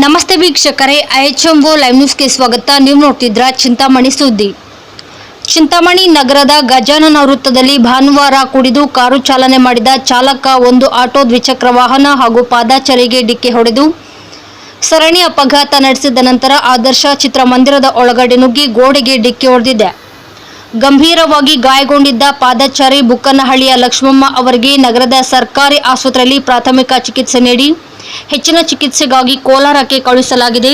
ನಮಸ್ತೆ ವೀಕ್ಷಕರೇ ಐಎಚ್ಎಂಒ ಲೈವ್ ನ್ಯೂಸ್ಗೆ ಸ್ವಾಗತ. ನೀವು ನೋಡ್ತಿದ್ರ ಚಿಂತಾಮಣಿ ಸುದ್ದಿ. ಚಿಂತಾಮಣಿ ನಗರದ ಗಜಾನನ ವೃತ್ತದಲ್ಲಿ ಭಾನುವಾರ ಕುಡಿದು ಕಾರು ಚಾಲನೆ ಮಾಡಿದ ಚಾಲಕ ಒಂದು ಆಟೋ ದ್ವಿಚಕ್ರ ವಾಹನ ಹಾಗೂ ಪಾದಾಚಾರಿಗೆ ಡಿಕ್ಕಿ ಹೊಡೆದು ಸರಣಿ ಅಪಘಾತ ನಡೆಸಿದ ನಂತರ ಆದರ್ಶ ಚಿತ್ರಮಂದಿರದ ಒಳಗಡೆ ನುಗ್ಗಿ ಗೋಡೆಗೆ ಡಿಕ್ಕಿ ಹೊಡೆದಿದೆ. ಗಂಭೀರವಾಗಿ ಗಾಯಗೊಂಡಿದ್ದ ಪಾದಚಾರಿ ಬುಕ್ಕನಹಳ್ಳಿಯ ಲಕ್ಷ್ಮಮ್ಮ ಅವರಿಗೆ ನಗರದ ಸರ್ಕಾರಿ ಆಸ್ಪತ್ರೆಯಲ್ಲಿ ಪ್ರಾಥಮಿಕ ಚಿಕಿತ್ಸೆ ನೀಡಿ ಹೆಚ್ಚಿನ ಚಿಕಿತ್ಸೆಗಾಗಿ ಕೋಲಾರಕ್ಕೆ ಕಳುಹಿಸಲಾಗಿದೆ.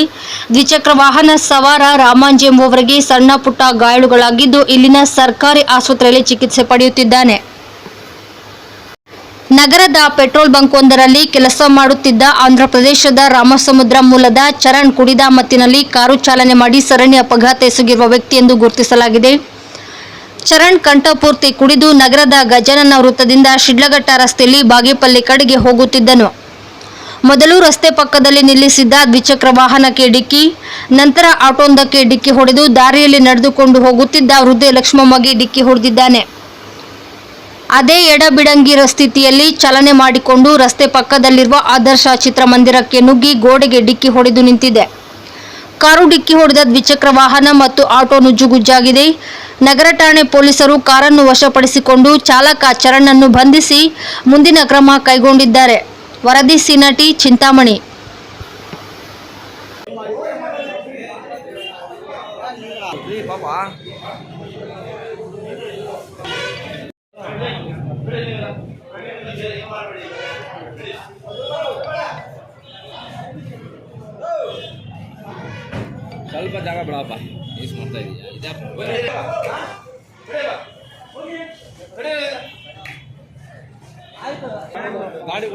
ದ್ವಿಚಕ್ರ ವಾಹನ ಸವಾರ ರಾಮಾಂಜ್ ಎಂಬುವವರಿಗೆ ಸಣ್ಣ ಪುಟ್ಟ ಗಾಯಾಳುಗಳಾಗಿದ್ದು ಇಲ್ಲಿನ ಸರ್ಕಾರಿ ಆಸ್ಪತ್ರೆಯಲ್ಲಿ ಚಿಕಿತ್ಸೆ ಪಡೆಯುತ್ತಿದ್ದಾನೆ. ನಗರದ ಪೆಟ್ರೋಲ್ ಬಂಕ್ ಒಂದರಲ್ಲಿ ಕೆಲಸ ಮಾಡುತ್ತಿದ್ದ ಆಂಧ್ರಪ್ರದೇಶದ ರಾಮಸಮುದ್ರ ಮೂಲದ ಚರಣ್ ಕುಡಿದ ಮತ್ತಿನಲ್ಲಿ ಕಾರು ಚಾಲನೆ ಮಾಡಿ ಸರಣಿ ಅಪಘಾತ ಎಸಗಿರುವ ವ್ಯಕ್ತಿ ಎಂದು ಗುರುತಿಸಲಾಗಿದೆ. ಚರಣ್ ಕಂಠಪೂರ್ತಿ ಕುಡಿದು ನಗರದ ಗಜಾನನ ವೃತ್ತದಿಂದ ಶಿಡ್ಲಘಟ್ಟ ರಸ್ತೆಯಲ್ಲಿ ಬಾಗೇಪಲ್ಲಿ ಕಡೆಗೆ ಹೋಗುತ್ತಿದ್ದನು. ಮೊದಲು ರಸ್ತೆ ಪಕ್ಕದಲ್ಲಿ ನಿಲ್ಲಿಸಿದ್ದ ದ್ವಿಚಕ್ರ ವಾಹನಕ್ಕೆ ಡಿಕ್ಕಿ, ನಂತರ ಆಟೋಂದಕ್ಕೆ ಡಿಕ್ಕಿ ಹೊಡೆದು ದಾರಿಯಲ್ಲಿ ನಡೆದುಕೊಂಡು ಹೋಗುತ್ತಿದ್ದ ವೃದ್ಧೆ ಲಕ್ಷ್ಮಮ್ಮಗೆ ಡಿಕ್ಕಿ ಹೊಡೆದಿದ್ದಾನೆ. ಅದೇ ಎಡಬಿಡಂಗಿರ ಸ್ಥಿತಿಯಲ್ಲಿ ಚಲನೆ ಮಾಡಿಕೊಂಡು ರಸ್ತೆ ಪಕ್ಕದಲ್ಲಿರುವ ಆದರ್ಶ ಚಿತ್ರಮಂದಿರಕ್ಕೆ ನುಗ್ಗಿ ಗೋಡೆಗೆ ಡಿಕ್ಕಿ ಹೊಡೆದು ನಿಂತಿದೆ. ಕಾರು ಡಿಕ್ಕಿ ಹೊಡೆದ ದ್ವಿಚಕ್ರ ವಾಹನ ಮತ್ತು ಆಟೋ ನುಜ್ಜುಗುಜ್ಜಾಗಿದೆ. ನಗರ ಠಾಣೆ ಪೊಲೀಸರು ಕಾರನ್ನು ವಶಪಡಿಸಿಕೊಂಡು ಚಾಲಕ ಚರಣನ್ನು ಬಂಧಿಸಿ ಮುಂದಿನ ಕ್ರಮ ಕೈಗೊಂಡಿದ್ದಾರೆ. ವರದಿ ಸಿನಟಿ ಚಿಂತಾಮಣಿ. ಸ್ವಲ್ಪ ಜಾಗ ಬಿಡಪ್ಪ. ಯೂಸ್ ಮಾಡ್ತಾ ಇದೀಯ. ಗಾಡಿ